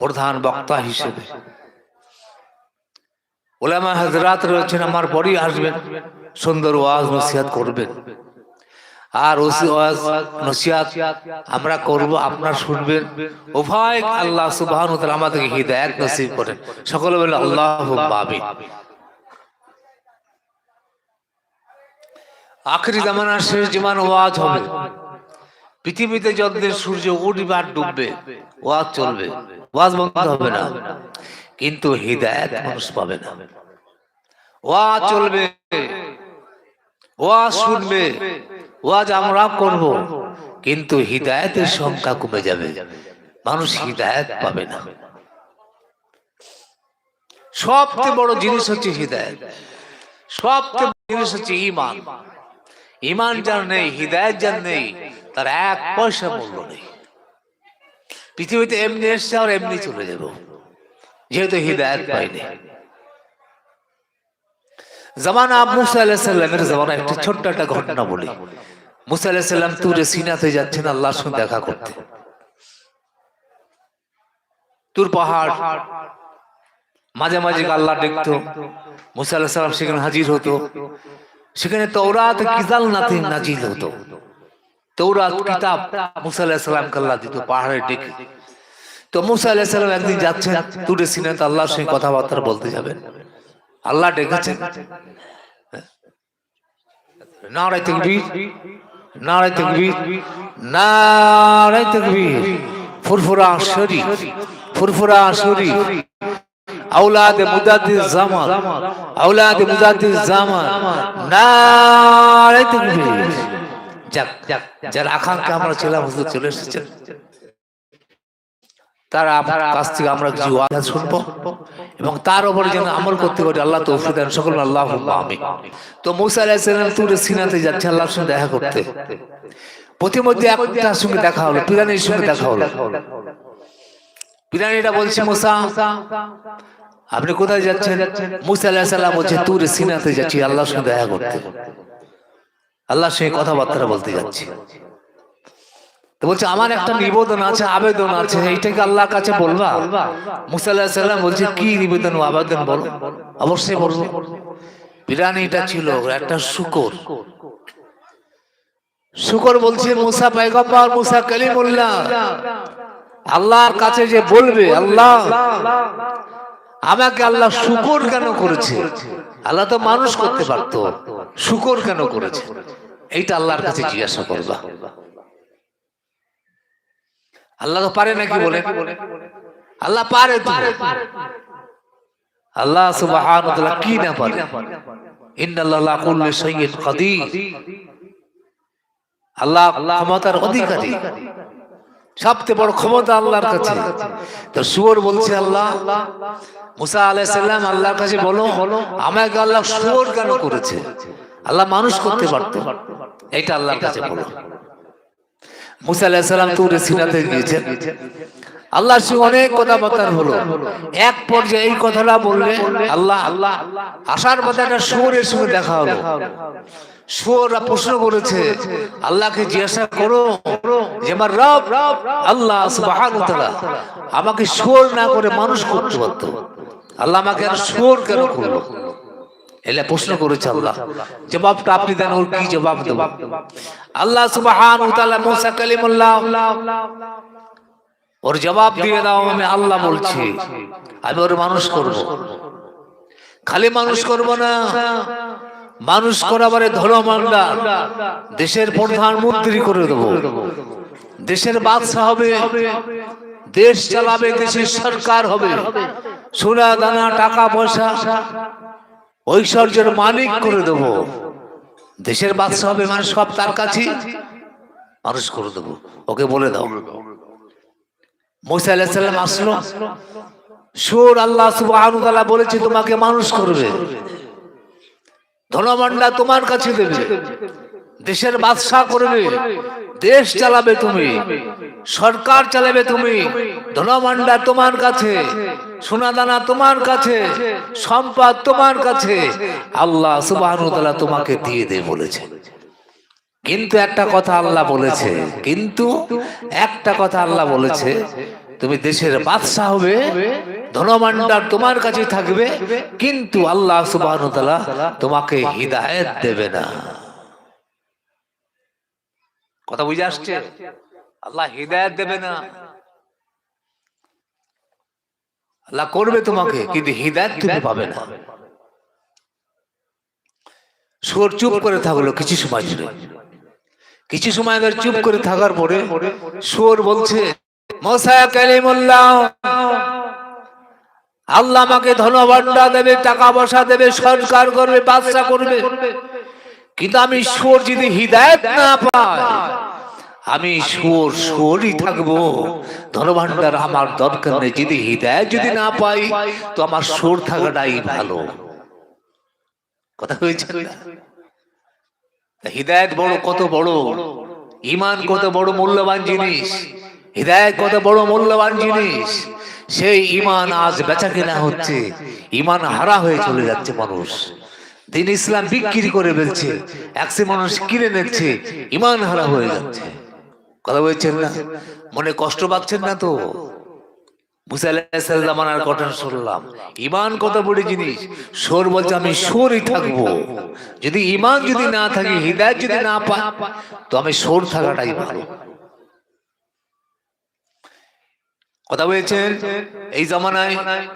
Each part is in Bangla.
প্রধান বক্তা হিসেবে। ওলামা হাজরাত রয়েছেন, আমার পরই আসবেন। সুন্দর ওয়াজ নসিহাত করবেন। আর ওসি ওয়াজ নসিহাত আমরা করব, আপনারা শুনবেন। উভয় আল্লাহ তাআলা আমাদেরকে হিদায়াত নসিব করেন। সকলে বলে আল্লাহুম্মা আমিন। আখরি জামানার শেষ জীবন ওয়াজ হবে। পৃথিবীতে যতদিন সূর্য উঠবে আর ডুববে, ওয়াজ চলবে। ওয়াজ বন্ধ হবে না। কিন্তু হৃদায়ত মানুষ পাবে না। ওয়াজ চলবে। ওয়াজ শুনবে। ওয়াজ আমরা করব। কিন্তু হৃদায়তের সংখ্যা কমে যাবে। মানুষ হৃদায়ত পাবে না। সবচেয়ে বড় জিনিস হচ্ছে হৃদায়ত। সবচেয়ে বড় জিনিস হচ্ছে ইমান ইমান যার নেই হৃদায়ত যার নেই তার এক পয়সা মূল্য নেই। পৃথিবীতে এমনি এসছে আর এমনি চলে যাব। যেহেতু হৃদায়ত পাইনি। জামানা মুসা আলাহিসাল্লামের জামানা ছোট্ট একটা ঘটনা বলি। মুসা আলাহিসাল্লাম তুরে সিনাতে যাচ্ছেন, আল্লাহর সঙ্গে দেখা করতে। তুর পাহাড়, মাঝে মাঝে আল্লাহ দেখতো, মুসা আলাহিসাল্লাম সেখানে হাজির হতো। সেখানে তৌরাত কিজাল নাতে নাজিল হতো। তৌরাত কিতাব মুসা আলাহিসাল্লামকে আল্লাহ দিত পাহাড়ে ডেকে তো মুসা আলাহিসাল্লাম একদিন যাচ্ছেন তুরে সিনাতে আল্লাহর সঙ্গে কথাবার্তা বলতে যাবেন। আল্লাহ ডেকেছেন। নারায় তকবীর নারায় তকবীর নারায় তকবীর। ফুরফুরা শরীফ ফুরফুরা শরীফ। আউলাদ মুজাদ্দিদ জামান আউলাদ মুজাদ্দিদ জামান নারায় তকবীর। যাক যার আকাঙ্ক্ষা আমরা ছিলাম হুজুর চলে এসেছেন। তারা আমার কাছ থেকে আমরা কিছু ওয়াজ শুনব এবং তার উপরে যেন আমল করতে পারি আল্লাহ তৌফিক দেন। সকল আল্লাহ আমি তো মুসা আলাইহিসসালাম তুরে সিনাতে যাচ্ছে আল্লাহর সঙ্গে দেখা করতে। প্রতিমধ্যে একটার সঙ্গে দেখা হলো পিরানির সঙ্গে দেখা হলো। পিরানিটা বলছে মুসা আপনি কোথায় যাচ্ছেন? মুসা আলাইহিসসালাম বলছে তুরে সিনাতে যাচ্ছি আল্লাহর সঙ্গে দেখা করতে। আল্লাহর সঙ্গে কথাবার্তা বলতে যাচ্ছি। তো বলছে, আমার একটা নিবেদন আছে, আবেদন আছে, এইটাকে আল্লাহর কাছে বলবা? মুসাল্লাহ বলছে, কি নিবেদন আবেদন বলো? অবশ্যই বলব। বিরানিটা ছিল একটা শুকর। শুকর বলছে, মুসা পাইগম্বর মুসা কালিমুল্লাহ, আল্লাহর কাছে যে বলবে, আল্লাহ আমাকে আল্লাহ শুকর কেন করেছে? আল্লাহ তো মানুষ করতে পারতো। শুকর কেন করেছে? এইটা আল্লাহর কাছে জিজ্ঞাসা করবা। আল্লাহ তো পারে নাকি বলে? আল্লাহ পারে আল্লাহ ওয়া কি না পারে? ইন্নাল্লাহ কুল্লি শাইইন কাদির। আল্লাহ ক্ষমতার অধিকারী। সবচেয়ে বড় ক্ষমতা আল্লাহর কাছে। তো সুর বলছে আল্লাহ মুসা আলাইহিস সালাম আল্লাহর কাছে বলো, আমাকে আল্লাহ সুর কেন করেছে? আল্লাহ মানুষ করতে পারতো। এটা আল্লাহর কাছে বলো। মুসা আলাহিসাল্লাম তুরে সিনাতে গিয়েছেন। আল্লাহর সঙ্গে অনেক কথাবার্তা হলো। এক পর্যায়ে এই কথাটা বললে আল্লাহ আল্লাহ আসার পথে একটা শুয়োরের সঙ্গে দেখা হলো। শুয়োররা প্রশ্ন করেছে, আল্লাহকে জিজ্ঞাসা করো যে, আমার রব, আল্লাহ আমাকে শুয়োর না করে মানুষ করতে পারতো? আল্লাহ আমাকে শুয়োর কেন করল? এলে প্রশ্ন করেছে আল্লাহ জবাবটা আপনি দেন ওর কি জবাব দেব? আল্লাহ তাআলা মুসা কালিমুল্লাহ ওর জবাব দিয়ে দাও আমি আল্লাহ বলছি। আমি ওর মানুষ করব। খালি মানুষ করব না। মানুষ করাবারে ধর্মান্ডা দেশের প্রধানমন্ত্রী করে দেব। দেশের বাদশা হবে। দেশ চালাবে দেশের সরকার হবে। সোনা দানা, টাকা পয়সা, ঐশ্বর্যের মালিক করে দেব। দেশের বাদশা হবে মানে সব তার কাছে মানুষ করে দেবো। ওকে বলে দাও। মুসা আলাহিসাল্লাম আসলো। সুর আল্লাহ তাআলা বলেছে, তোমাকে মানুষ করবে। ধনভাণ্ডা তোমার কাছে দেবে। দেশের বাদশাহ করবে, দেশ চালাবে তুমি, সরকার চালাবে তুমি ধনভাণ্ডা তোমার কাছে, সোনাদানা তোমার কাছে, সম্পদ তোমার কাছে, আল্লাহ তাআলা তোমাকে দিয়ে দে বলেছে। কিন্তু একটা কথা আল্লাহ বলেছে, কিন্তু একটা কথা আল্লাহ বলেছে, তুমি দেশের বাদশাহ হবে, ধনভাণ্ডার তোমার কাছে থাকবে, কিন্তু আল্লাহ সুবাহ তোমাকে হিদায়ত দেবে না। কথা বুঝে আসছে? আল্লাহ হিদায়ত দেবে না। আল্লাহ করবে তোমাকে কিন্তু হিদায়ত তুমি পাবে না। সুর চুপ করে থাকল কিছু সময় জুড়ে কিছু সময় ধরে চুপ করে থাকার পরে সুর বলছে মশা কালিমুল্লাহ আল্লাহ আমাকে ধনভাণ্ডা দেবে টাকা পয়সা দেবে সরকার করবে বাদশা করবে। কিন্তু আমি সুর যদি হৃদায়ত না পাই, আমি সুর সুরই থাকব। ধনভাণ্ডার আমার দরকার নেই, যদি হৃদায়ত যদি না পাই, তো আমার সুর থাকাটাই ভালো। কথা হয়েছে? হৃদায়ত বড়, কত বড়? ইমান কত বড় মূল্যবান জিনিস। হৃদায়ত কত বড় মূল্যবান জিনিস। সেই ইমান আজ বেচা কেনা হচ্ছে ইমান হারা হয়ে চলে যাচ্ছে মানুষ। দিন ইসলাম বিক্রি করে ফেলছে। একশো মানুষ কিনে নিচ্ছে, ইমান হারা হয়ে যাচ্ছে। কথা বলছেন না? মনে কষ্ট পাচ্ছেন না তো? শুনলাম। ইমান কত জিনিস। বলছে, আমি থাকব। যদি ইমান যদি না থাকে, হৃদয় যদি না পাই তো আমি সোর থাকাটাই ভালো। কথা বলেছেন? এই জামানায়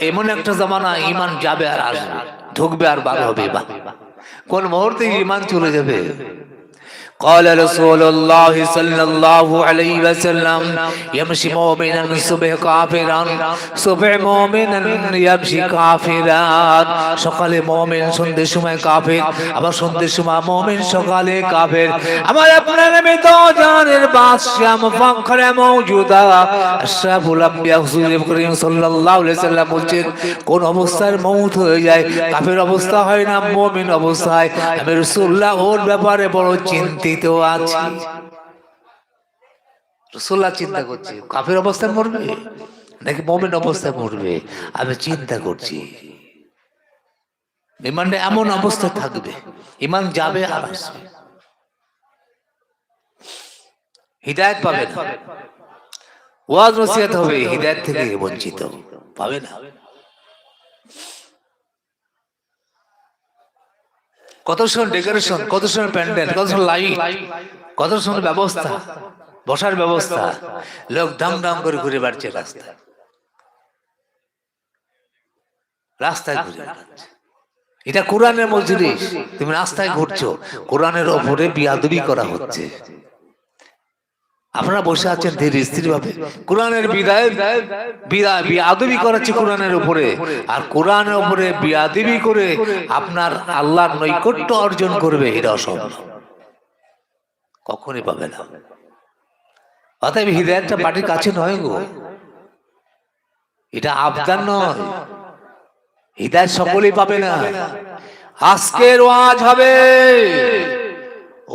এমন একটা জামানা ইমান যাবে আর আসবে, ঢুকবে আর বার হবে বা কোন মুহূর্তে ইমান চলে যাবে? قال رسول الله صلى الله عليه وسلم يمشي مؤمنا صبح كافرا صبح مؤمنا يمشي كافرا সকালে মুমিন সন্ধ্যের সময় কাফের আবার সন্ধ্যের সময় মুমিন সকালে কাফের আমার আপনার নামে তো জানের বাদশাহ মুফাখরে মওজুদা আশরাফুল আম্বিয়া হুজুর করিম সাল্লাল্লাহু আলাইহি সাল্লাম বলছেন কোন অবস্থার মউত হয়ে যায় কাফের অবস্থা হয় না মুমিন অবস্থায় আমি রাসূলুল্লাহ ওর ব্যাপারে বড় চিন্তিত আছি। রাসূলুল্লাহ চিন্তা করছে, কাফের অবস্থায় মরবে? নাকি মুমিন অবস্থায় মরবে? আমি চিন্তা করছি। ইমানটা এমন অবস্থা থাকবে, ইমান যাবে আর আসবে। হৃদায়ত পাবে না। ওয়াজ নসিহত হবে, হৃদায়ত থেকে বঞ্চিত। পাবে না। কত সুন্দর ডেকোরেশন, কত সুন্দর প্যান্ডেল, কত সুন্দর লাইট, কত সুন্দর ব্যবস্থা, বসার ব্যবস্থা। লোক দাম করে ঘুরে বেড়াচ্ছে রাস্তায়। রাস্তায় ঘুরে বেড়াচ্ছে। এটা কোরআনের মজলিস তুমি রাস্তায় ঘুরছো, কোরআনের ওপরে বিয়াদবি করা হচ্ছে। আপনারা বসে আছেন ধীরে স্থির ভাবে কোরআনের বিদায় বিয়াদবি করাচ্ছে কোরআনের উপরে। আর কোরআনের উপরে বিয়াদবি করে আপনার আল্লাহর নৈকট্য অর্জন করবে, এটা অসম্ভব। কখনই পাবে না। অতএব হৃদয়টা পাটির কাছে নয় গো। এটা আবদার নয়। হৃদয় সকলেই পাবে না। আজকের ওয়াজ হবে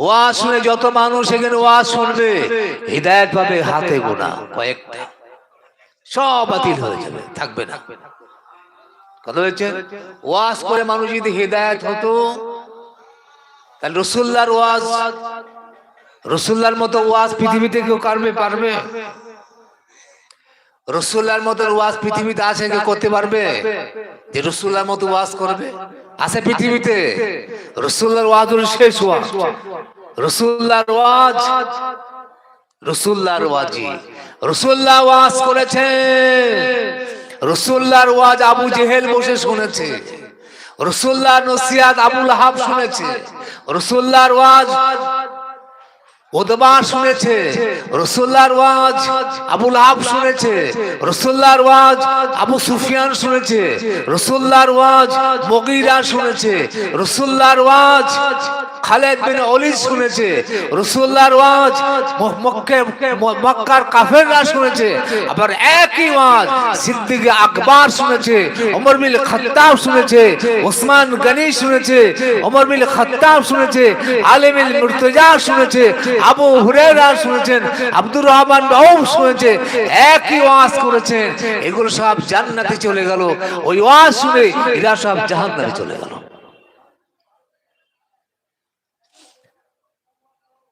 ওয়াজ শুনে যত মানুষ এখানে ওয়াজ শুনবে হৃদায়ত পাবে হাতে গোনা কয়েকটা। সব বাতিল হয়ে যাবে, থাকবে না। কথা হয়েছে ওয়াজ করে মানুষ যদি হৃদায়ত হতো, তাহলে রসুল্লার ওয়াজ রসুল্লার মতো ওয়াজ পৃথিবীতে কেউ কারবে, পারবে? রসুল্লার মতো ওয়াজ পৃথিবীতে আছে কেউ করতে পারবে? যে রসুল্লার মতো ওয়াজ করবে? আছে পৃথিবীতে। রসুল্লার ওয়াজ শেষ ওয়াজ। রসুল্লার ওয়াজ। রসুল্লার ওয়াজি। রসুল্লাহ ওয়াজ করেছে। রসুল্লার ওয়াজ আবু জেহেল বসে শুনেছে। রসুল্লাহ নসিয়াত আবুল হাব শুনেছে। রসুল্লাহর ওয়াজ ওদবা শুনেছে রসুল্লার ওয়াজ আবুল আব শুনেছে রসুল্লার ওয়াজ আবু সুফিয়ান শুনেছে রসুল্লার ওয়াজ মগিরা শুনেছে রসুল্লার ওয়াজ খালেদ বিন অলিদ শুনেছে রসুল্লার ওয়াজ মক্কার কাফেররা শুনেছে। আবার একই ওয়াজ সিদ্দিক আকবর শুনেছে ওমর বিল খত্তাব শুনেছে ওসমান গনি শুনেছে ওমর বিল খত্তাব শুনেছে আলিমিল মুর্তজা শুনেছে আবু হুরেরা শুনেছেন আব্দুর রহমান আউফ শুনেছে একই ওয়াজ করেছেন। এগুলো সব জান্নাতে চলে গেল। ওই ওয়াজ শুনে এরা সব জাহান্নামে চলে গেল।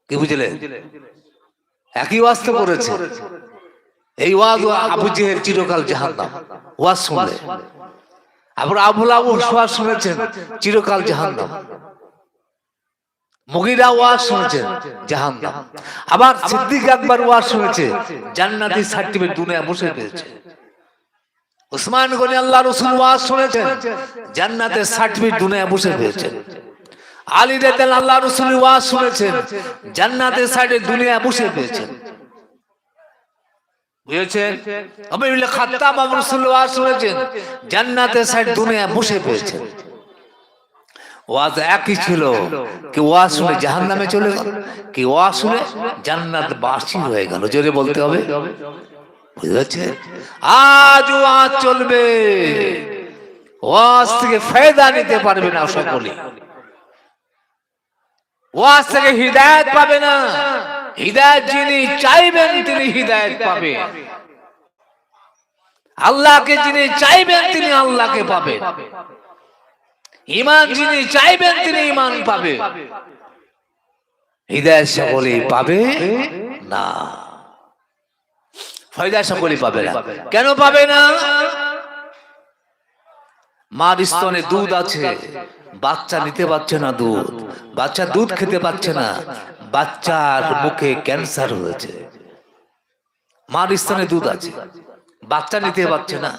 কি বুঝলে? একই ওয়াজ তো করেছে এই ওয়াজ আবু জেহেল চিরকাল জাহান্নাম। ওয়াজ শুনলে। আবার আবুল আবু ওয়াজ শুনেছেন, চিরকাল জাহান্নাম। মুগিরা ওয়াজ শুনেছেন, জাহান্নাম। আবার সিদ্দিক আকবর ওয়াজ শুনেছে, জান্নাতি সার্টিফিকেট দুনিয়া বসে পেয়েছে। উসমান গনি আল্লাহ রসুল ওয়াজ শুনেছেন, জান্নাতের সার্টিফিকেট দুনিয়া বসে পেয়েছেন আলী রেতেন আল্লাহ রসুল ওয়াজ শুনেছেন, জান্নাতের সাইডে দুনিয়া বসে পেয়েছেন বুঝেছেন? জান্নাতের বসে একই ছিল কি কি জান্নাত বাসি হয়ে গেল। জোরে বলতে হবে। পারছেন আজ ওয়াজ চলবে। ওয়াজ থেকে ফায়দা নিতে পারবে না সকলে। ওয়াজ থেকে হৃদায়ত পাবে না। হৃদায়ত যিনি চাইবেন, তিনি হৃদায়ত পাবে। আল্লাহকে যিনি চাইবেন, তিনি আল্লাহকে পাবেন ইমান যিনি চাইবেন, তিনি ইমান পাবে। হৃদয় সকলে পাবে না। ফয়দা সকলে পাবে না। কেন পাবে না? মার স্তনে দুধ আছে। বাচ্চা নিতে পারছে না দুধ। বাচ্চা দুধ খেতে পারছে না। বাচ্চার মুখে ক্যান্সার হয়েছে। মার স্তনে দুধ আছে। বাচ্চা নিতে পারছে না।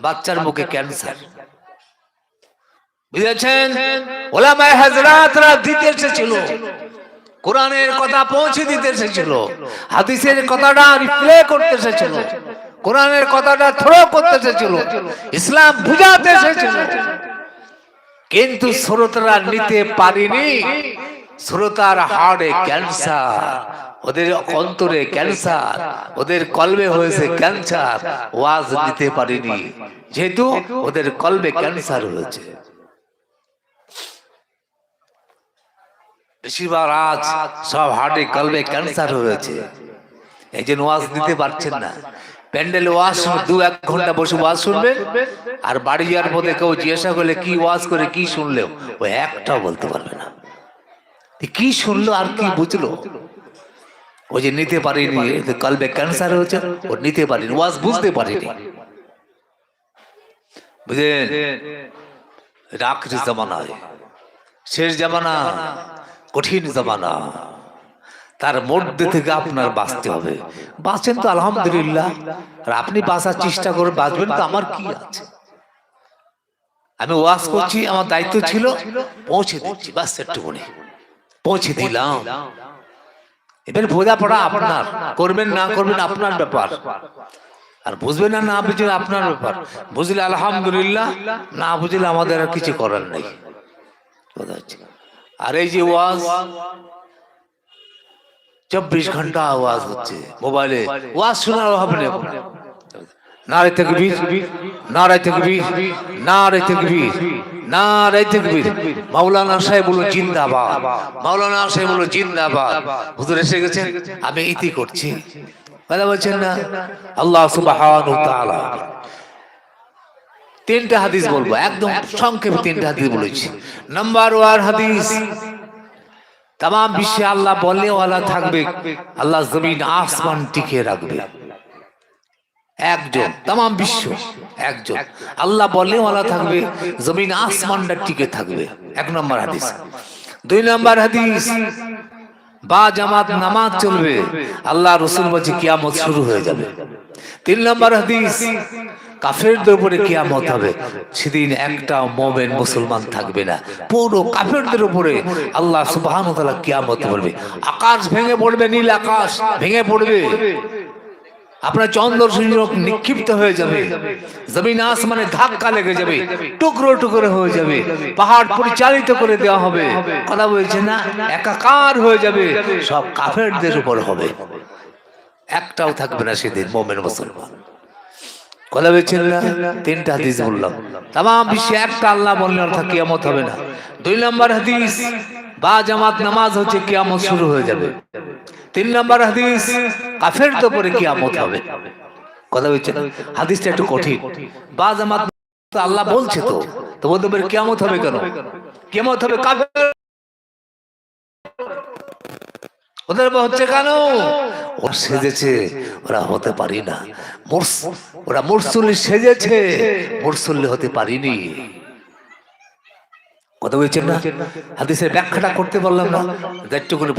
বাচ্চার মুখে ক্যান্সার। বুঝেছেন? ওলামায় হাজরাতরা দিতে এসেছিল। কোরআনের কথা পৌঁছে দিতে এসেছিল। হাদিসের কথাটা রিপ্লে করতে এসেছিল। কোরআনের কথাটা থ্রো করতে এসেছিল। ইসলাম বুঝাতে এসেছিল। কিন্তু শ্রোতারা নিতে পারিনি। শ্রোতার হাড়ে ক্যান্সার ওদের অন্তরে ক্যান্সার ওদের কলবে হয়েছে ক্যান্সার ওয়াজ নিতে পারিনি। যেহেতু ওদের কলবে ক্যান্সার হয়েছে। বেশিরভাগ আজ সব হার্টে কলবে ক্যান্সার হয়েছে। এই জন্য ওয়াজ দিতে পারছেন না। প্যান্ডেল ওয়াজ দু এক ঘণ্টা বসে ওয়াজ শুনবেন আর বাড়ি যাওয়ার মধ্যে কেউ জিজ্ঞাসা করলে কি ওয়াজ করে, কি শুনলেও ও একটাও বলতে পারবে না। কি শুনলো আর কি বুঝলো? ও যে নিতে পারিনি কলবে ক্যান্সার হয়েছে, ও নিতে পারিনি, ওয়াজ বুঝতে পারিনি। বুঝলেন? রাখরি জামানায়, শেষ জামানা, কঠিন জামানা। তার মধ্যে থেকে আপনার বাঁচতে হবে। বাঁচেন তো, আলহামদুলিল্লাহ। আর আপনি বাঁচার চেষ্টা করে বাঁচবেন তো, আমার কি আছে? আমি ওয়াজ করছি, আমার দায়িত্ব ছিল, পৌঁছে দিচ্ছি, বাস একটুখানি। পৌঁছে দিলাম। এবার বোঝাপড়া আপনার, করবেন না করবেন আপনার ব্যাপার। আর বুঝবেন না না বুঝলে আপনার ব্যাপার। বুঝলে আলহামদুলিল্লাহ, না বুঝলে আমাদের আর কিছু করার নেই। আর এই যে ওয়াজ চব্বিশ ঘণ্টা আওয়াজ হচ্ছে। মোবাইলে ওয়াজ শোনার হবে না এখন। নারে তকবীর নারে তকবীর নারে তকবীর নারে তকবীর মাওলানা সাহেব বলল জিন্দাবাদ। মাওলানা সাহেব বলল জিন্দাবাদ। হুজুর এসে গেছেন? আমি ইতি করছি। কথা বলছেন না? আল্লাহ সুবহানাহু ওয়া তাআলা। তিনটা হাদিস বলব। একদম সংক্ষেপে তিনটা হাদিস বলেছি। নাম্বার ওয়ান হাদিস। তাম বিশ্বে আল্লাহ বললে ওয়ালা থাকবে। আল্লাহ জমিন আসমান টিকে রাখবে। একজন তাম বিশ্ব একজন। আল্লাহ বললে ওয়ালা থাকবে জমিন আসমানটা টিকে থাকবে। এক নম্বর হাদিস। দুই নম্বর হাদিস বা জামাত নামাজ চলবে আল্লাহ রসুল বলছে কিয়ামত শুরু হয়ে যাবে। তিন নম্বর হাদিস কাফেরদের উপরে কিয়ামত হবে। সেদিন একটা মোমেন মুসলমান থাকবে না। পুরো কাফেরদের উপরে আল্লাহ সুবহান কিয়ামত করবে। আকাশ ভেঙে পড়বে, নীল আকাশ ভেঙে পড়বে। আপনার চন্দ্র সূর্য নিক্ষিপ্ত হয়ে যাবে। জমিন আসমানে ধাক্কা লেগে যাবে। টুকরো টুকরো হয়ে যাবে। পাহাড় পরিচালিত করে দেওয়া হবে। কথা বলছে না, একাকার হয়ে যাবে। সব কাফেরদের উপর হবে। একটাও থাকবে না সেদিন, মোমেন মুসলমান। কথা বলছেন না, তিনটা হাদিস বললাম। তাম বিশ্বে একটা আল্লাহ বললে অর্থাৎ কিয়ামত হবে না। দুই নম্বর হাদিস, বা জামাত নামাজ হচ্ছে কিয়ামত শুরু হয়ে যাবে। তিন নম্বর হাদিস, কাফের তো পরে কিয়ামত হবে। কথা বলছেন হাদিসটা একটু কঠিন। বা জামাত আল্লাহ বলছে তো তো বলতে পারে কিয়ামত হবে কেন? কিয়ামত হবে কাফের ওদের হচ্ছে কেন? ওরা সেজেছে ওরা হতে পারি না। ওরা মুরসুল্লি সেজেছে মুরসুল্লি হতে পারিনি। কথা বলছেন না? হাদিসের ব্যাখ্যাটা করতে পারলাম না।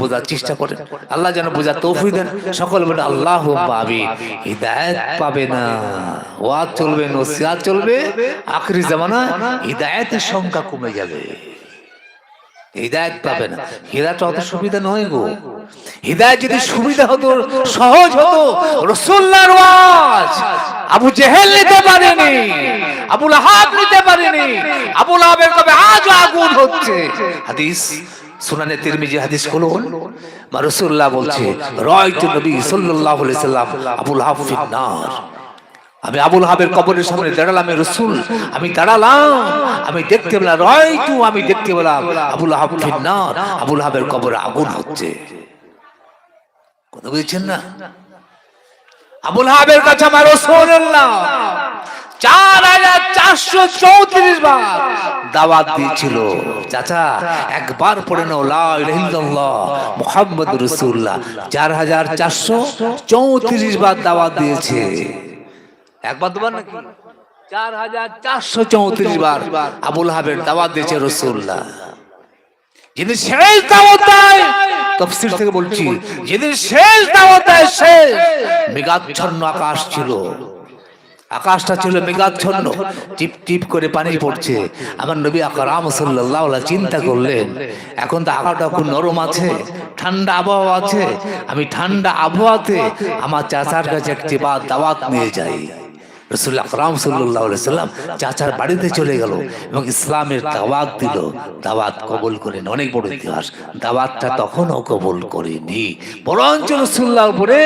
বোঝার চেষ্টা করেন। আল্লাহ যেন বোঝার তৌফিক দেন। সকল বলে আল্লাহ পাবে হিদায়ত পাবে না। ওয়াজ চলবে নসিহাত চলবে। আখরি জামানা হিদায়তের সংখ্যা কমে যাবে। হৃদায়ত পাবে না। হীরাটা অত সুবিধা নয় গো। হৃদায়ত যদি সুবিধা হতো সহজ হতো রসুল্লাহর ওয়াজ। আবু জেহেল নিতে পারেনি। আবুল আহাব নিতে পারেনি। আবুল আহাবের কবে আজ আগুন হচ্ছে। হাদিস সুনানে তিরমিজি হাদিস খুলুন। মা রসুল্লাহ বলছে রয়তু নবী সাল্লাল্লাহু আলাইহি সাল্লাম আবুল আহাব ফিন্নার। আমি আবুল হাবের কবরের সামনে দাঁড়ালাম রসুল, আমি দাঁড়ালাম, আমি দেখতে পেলাম, রয়তু, আমি দেখতে পেলাম, আবুল হাব ফিন্নার, আবুল হাবের কবরে আগুন হচ্ছে। কথা বুঝছেন না? আবুল হাবের কাছে আমার রসুল্লাহ চার হাজার চারশো চৌত্রিশ বার দাওয়াত দিয়েছিল। চাচা, একবার পড়ে নাও মোহাম্মদ রসুল্লাহ চার হাজার চারশো চৌত্রিশ বার দাওয়াত দিয়েছে। একবার দুবার নাকি? চার হাজার চারশো চৌত্রিশ বার আবুল হাবের দাওয়াত দিয়েছে রসুল্লাহ যেদিন শেষ দাওয়াত দেয় তফসির থেকে বলছি যেদিন শেষ দাওয়াত দেয় শেষ। মেঘাচ্ছন্ন আকাশ ছিল। আকাশটা ছিল মেঘাচ্ছন্ন। টিপ টিপ করে পানি পড়ছে। আমার নবী আকরাম সাল্লাল্লাহু আলাইহি চিন্তা করলেন এখন তো আকাশটা খুব নরম আছে ঠান্ডা আবহাওয়া আছে। আমি ঠান্ডা আবহাওয়াতে আমার চাচার কাছে একটি বা দাওয়াত নিয়ে যাই। রসুল আকরাম সাল্লাম চাচার বাড়িতে চলে গেল এবং ইসলামের দাওয়াত দিল। দাওয়াত কবুল করেন অনেক বড় ইতিহাস। দাওয়াতটা তখনও কবল করেনি। বরঞ্চ রসুল্লাহ উপরে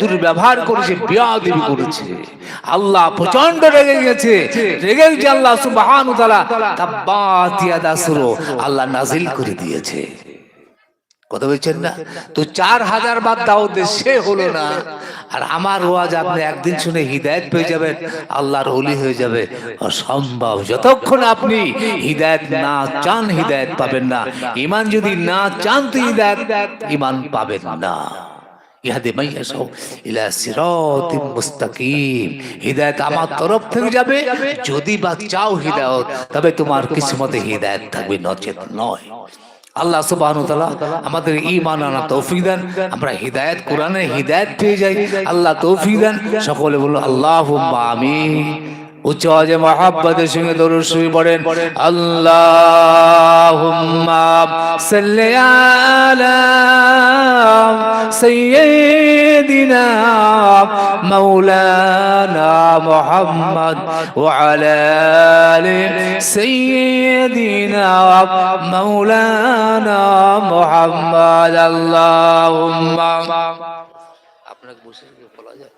দুর্ব্যবহার করেছে বিয়াদিবি করেছে। আল্লাহ প্রচণ্ড রেগে গেছে রেগে গেছে আল্লাহ সুবহান তাআলা তাব্বাত ইয়াদা সুরো আল্লাহ নাজিল করে দিয়েছে। কথা বলছেন না? তো চার হাজার বার দাওয়াত দিয়ে সে হলো না। আর আমার ওয়াজ আপনি একদিন শুনে হৃদায়ত পেয়ে যাবেন। আল্লাহর ওলি হয়ে যাবে। অসম্ভব। যতক্ষণ আপনি হৃদায়ত না চান হৃদায়ত পাবেন না। ইমান যদি না চান তো হৃদায়ত ইমান পাবেন না। ইহাদে মাইয়াসাও ইলা সিরাতিম মুস্তাকিম। হিদায়াত আমার তরফ থেকে যাবে। যদি বা চাও হিদায়াত তবে তোমার কিসমতে হিদায়াত থাকবে। নচেত নয়। আল্লাহ সুবাহ আমাদের ইমান আনা তৌফিক দেন। আমরা হৃদায়ত কোরআনে হৃদায়ত পেয়ে যাই। আল্লাহ তৌফিক দেন। সকলে বলুন আল্লাহ আমিন। উচ্চ আওয়াজে মহাব্বতের সঙ্গে দরুদ শরীফ পড়েন আল্লাহুম্মা আপনাকে বসে বলা যায়।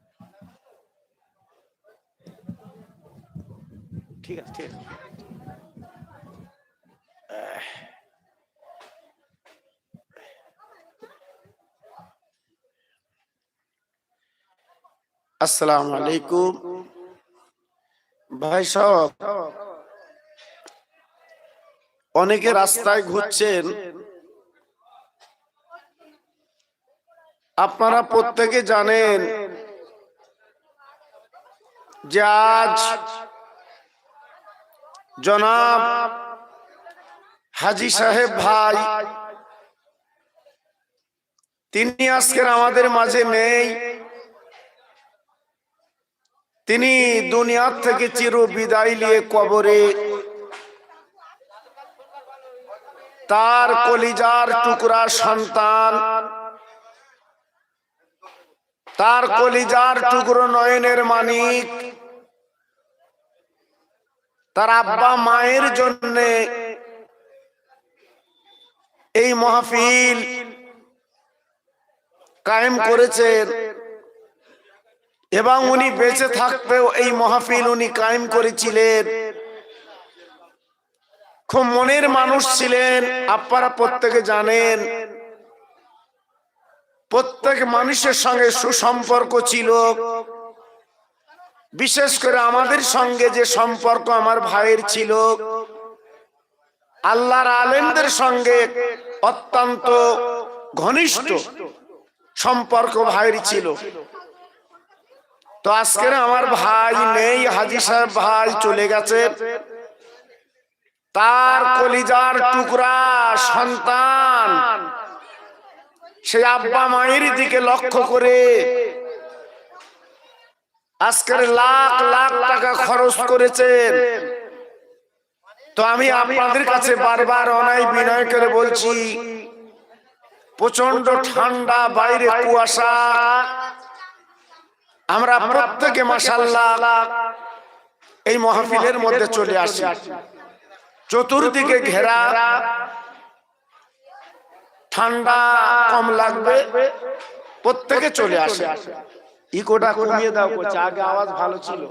ঠিক আছে ঠিক আছে। আসসালামু আলাইকুম ভাই সব, অনেকে রাস্তায় ঘুরছেন আপনারা প্রত্যেকে জানেন যে আজ জনাব হাজি সাহেব ভাই, তিনি আজকের আমাদের মাঝে নেই। তিনি দুনিয়ার থেকে চির বিদায় নিয়ে কবরে তার কলিজার টুকরা সন্তান, তার কলিজার টুকরো নয়নের মানিক তার আব্বা মায়ের জন্য এই মাহফিল কায়েম করেছেন এবং উনি বেঁচে থাকতেও এই মাহফিল উনি কায়েম করেছিলেন। খুব মনের মানুষ ছিলেন, আপনারা প্রত্যেকে জানেন। প্রত্যেক মানুষের সঙ্গে সুসম্পর্ক ছিল। বিশেষ করে আমাদের সঙ্গে যে সম্পর্ক আমার ভাইয়ের ছিল, আল্লাহর আলেমদের সঙ্গে অত্যন্ত ঘনিষ্ঠ সম্পর্ক ভাইয়ের ছিল। তো আজকের আমার ভাই নেই, হাজি সাহেব ভাই চলে গেছে। তার কলিজার টুকরা সন্তান সে আব্বা মায়ের দিকে লক্ষ্য করে আজকের লাখ লাখ টাকা খরচ করেছেন। তো আমি আপনাদের কাছে বারবার অনাই বিনয় করে বলছি প্রচণ্ড ঠান্ডা বাইরে কুয়াশা। আমরা প্রত্যেকে মাসাল্লাহ এই মহাফিলের মধ্যে চলে আসি। চতুর্দিকে ঘেরা, ঠান্ডা কম লাগবে, প্রত্যেকে চলে আসে। ইকোটা কমিয়ে দাও করছে আগে আওয়াজ ভালো ছিল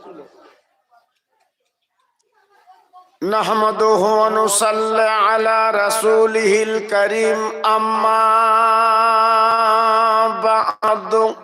نحمده ونصلي على رسوله الكريم أما بعد